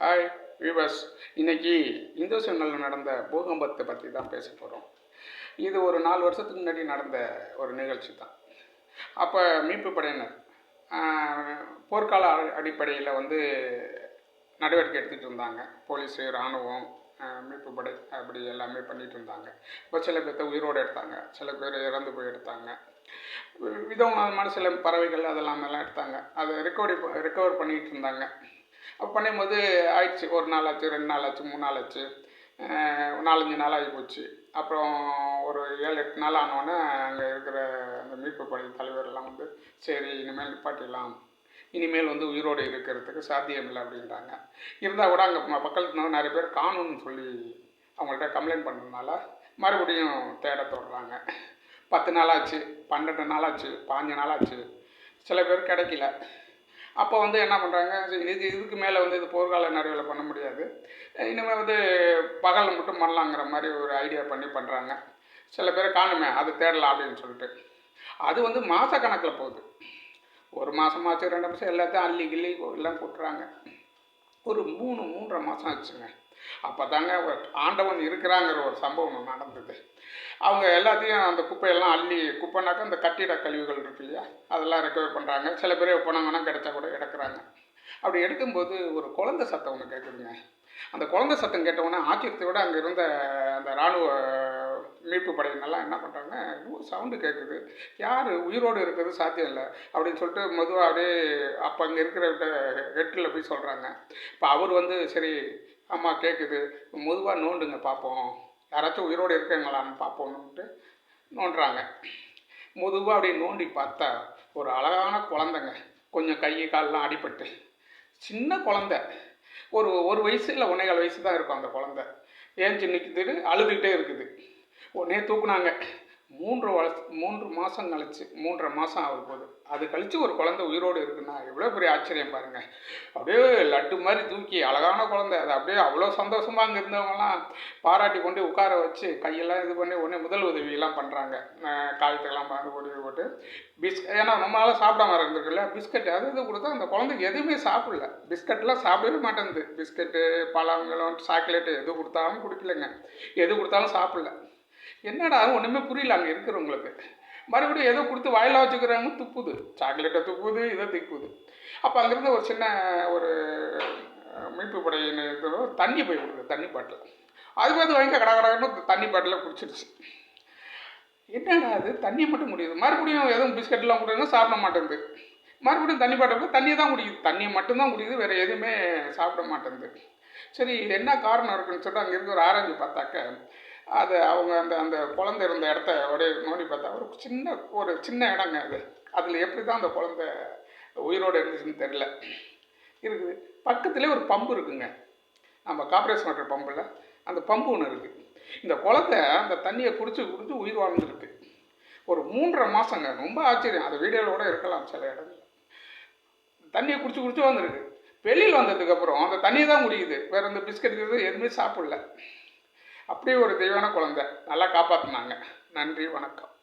Hi viewers இன்னைக்கு இந்து சேனலில் நடந்த பூகம்பத்தை பற்றி தான் பேச போகிறோம் இது ஒரு நாலு வருஷத்துக்கு முன்னாடி நடந்த ஒரு நிகழ்ச்சி தான். அப்போ மீட்பு படையினர் போர்க்கால அடிப்படையில் வந்து நடவடிக்கை எடுத்துகிட்டு இருந்தாங்க. போலீஸு இராணுவம் மீட்பு படை அப்படி எல்லாமே பண்ணிட்டு இருந்தாங்க. இப்போ சில பேர்த்த உயிரோடு எடுத்தாங்க. சில பேர் இறந்து போய் எடுத்தாங்க. விதமான சில பறவைகள் அதெல்லாம் எல்லாம் எடுத்தாங்க. அதை ரெக்கவரி ரெக்கவர் பண்ணிகிட்டு இருந்தாங்க. அப்போ பண்ணும்போது ஆயிடுச்சு. ஒரு நாள் ஆச்சு ரெண்டு நாள் ஆச்சு மூணு நாள் ஆச்சு நாலஞ்சு நாள் ஆகி போச்சு. அப்புறம் ஒரு ஏழு எட்டு நாள் ஆனோடனே அங்கே இருக்கிற அந்த மீட்பு படை தலைவர்லாம் வந்து சரி இனிமேல் நிப்பாட்டிடலாம். இனிமேல் வந்து உயிரோடு இருக்கிறதுக்கு சாத்தியம் இல்லை அப்படின்றாங்க. இருந்தால் கூட அங்கே பக்கத்தில் நிறைய பேர் காணும்னு சொல்லி அவங்கள்ட்ட கம்ப்ளைண்ட் பண்ணுறதுனால மறுபடியும் தேட தொடர்றாங்க. பத்து நாள் ஆச்சு பன்னெண்டு நாள் ஆச்சு பாஞ்சு நாள் ஆச்சு சில பேர் கிடைக்கல. அப்போ வந்து என்ன பண்ணுறாங்க இது இதுக்கு மேலே வந்து இது போர்க்கால நிறைவில் பண்ண முடியாது. இனிமேல் வந்து பகலில் மட்டும் பண்ணலாங்கிற மாதிரி ஒரு ஐடியா பண்ணி பண்ணுறாங்க சில பேர் காணுமே அது தேடலாம் அப்படின்னு சொல்லிட்டு. அது வந்து மாத கணக்கில் போகுது. ஒரு மாதமாச்சு ரெண்டு மாதம் எல்லாத்தையும் அள்ளி கிள்ளி எல்லாம் கொட்டுறாங்க. ஒரு மூணு மூன்றரை மாதம் ஆச்சுங்க. அப்போ தாங்க ஆண்டவன் இருக்கிறாங்கிற ஒரு சம்பவம் நடந்தது. அவங்க எல்லாத்தையும் அந்த குப்பையெல்லாம் அள்ளி குப்பைனாக்கா அந்த கட்டிட கழிவுகள் இருக்கு இல்லையா? அதெல்லாம் ரெக்கவர் பண்ணுறாங்க சில பேர் பணம் வேணால் கிடைச்சா கூட எடுக்கிறாங்க. அப்படி எடுக்கும்போது ஒரு குழந்தை சத்தம் ஒன்று கேட்குதுங்க அந்த குழந்தை சத்தம் கேட்டவுடனே ஆச்சரியத்தை விட அங்கே இருந்த அந்த இராணுவ மீட்பு படையினெல்லாம் என்ன பண்ணுறாங்க இன்னும் சவுண்டு கேட்குது யார்? உயிரோடு இருக்கிறது சாத்தியம் இல்லை. அப்படின்னு சொல்லிட்டு மெதுவாக அப்படியே அப்போ அங்கே இருக்கிற ஹெட்டில் போய் சொல்கிறாங்க இப்போ அவர் வந்து சரி அம்மா கேட்குது மெதுவாக நோண்டுங்க பார்ப்போம் யாராச்சும் உயிரோடு இருக்காங்களான்னு பார்ப்போம்னுட்டு நோண்டுறாங்க. மெதுவாக அப்படியே நோண்டி பார்த்தா ஒரு அழகான குழந்தைங்க. கொஞ்சம் கை கால்லாம் அடிபட்டு. சின்ன குழந்த. ஒரு ஒரு வயசு இல்லை ஒன்றேகால் வயசு தான் இருக்கும் அந்த குழந்த. ஏஞ்சி நிற்குது அழுதுகிட்டே இருக்குது. உடனே தூக்குனாங்க. மூன்று வள மூன்று மாதம் கழிச்சு மூன்றரை மாதம் ஆகும் போகுது. அது கழிச்சு ஒரு குழந்தை உயிரோடு இருக்குன்னா எவ்வளோ பெரிய ஆச்சரியம் பாருங்கள் அப்படியே லட்டு மாதிரி தூக்கி அழகான குழந்தை. அது அப்படியே அவ்வளோ சந்தோஷமாக அங்கே இருந்தவங்கலாம் பாராட்டி கொண்டு உட்கார வச்சு கையெல்லாம் இது பண்ணி உடனே முதல் உதவியெல்லாம் பண்ணுறாங்க காலத்துக்கெல்லாம் பார்த்து உதவி போட்டு பிஸ் ஏன்னா நம்மளால சாப்பிடாம இருந்திருக்குல்ல பிஸ்கட் அது இது கொடுத்தா அந்த குழந்தைக்கு எதுவுமே சாப்பிடல. பிஸ்கட்லாம் சாப்பிடவே மாட்டேங்குது. பிஸ்கட்டு பழங்களும் சாக்லேட்டு எது கொடுத்தாலும் குடிக்கலைங்க. எது கொடுத்தாலும் சாப்பிடல. என்னடா ஒன்றுமே புரியல அங்கே இருக்கிறவங்களுக்கு மறுபடியும் ஏதோ கொடுத்து வாயில வச்சுக்கிறாங்க துப்புது. சாக்லேட்டை துப்புது இதை திப்புது அப்போ அங்கேருந்து ஒரு சின்ன ஒரு மீட்பு படையினர் தண்ணி போய் கொடுக்குது தண்ணி பாட்டில். அது பார்த்து வாங்கி கடை கடான்னு தண்ணி பாட்டில் குடிச்சிருச்சு. என்னடா அது தண்ணி மட்டும் முடியுது மறுபடியும் எதுவும் பிஸ்கட்லாம் கொடுங்க சாப்பிட மாட்டேங்குது. மறுபடியும் தண்ணி பாட்டில் தண்ணியை தான் குடிக்குது. தண்ணியை மட்டும்தான் குடிக்குது வேறு எதுவுமே சாப்பிட மாட்டேங்குது. சரி என்ன காரணம் இருக்குன்னு சொல்லிட்டு அங்கேருந்து ஒரு ஆரஞ்சு பார்த்தாக்க அது அவங்க அந்த அந்த குழந்தை இருந்த இடத்த அப்படியே நோண்டி பார்த்தா ஒரு சின்ன ஒரு சின்ன இடங்க அது. அதில் எப்படி தான் அந்த குழந்தை உயிரோடு இருந்துச்சுன்னு தெரில இருக்குது. பக்கத்துலேயே ஒரு பம்பு இருக்குங்க. நம்ம கார்பரேஷன் வாட்டர் பம்பில். அந்த பம்பு ஒன்று இருக்குது இந்த குழந்தை அந்த தண்ணியை குடிச்சு குடிச்சு உயிர் வாழ்ந்துருக்கு. ஒரு மூன்றரை மாதங்க ரொம்ப ஆச்சரியம். அந்த வீடியோவில் கூட இருக்கலாம் சில இடங்கள் தண்ணியை குடிச்சு குடிச்சு வந்திருக்கு வெளியில் வந்ததுக்கப்புறம் அந்த தண்ணியை தான் முடியுது வேறு இந்த பிஸ்கட் எதுவுமே சாப்பிடல. அப்படி ஒரு தெய்வான குழந்தை. நல்லா காப்பாற்றினாங்க நன்றி வணக்கம்.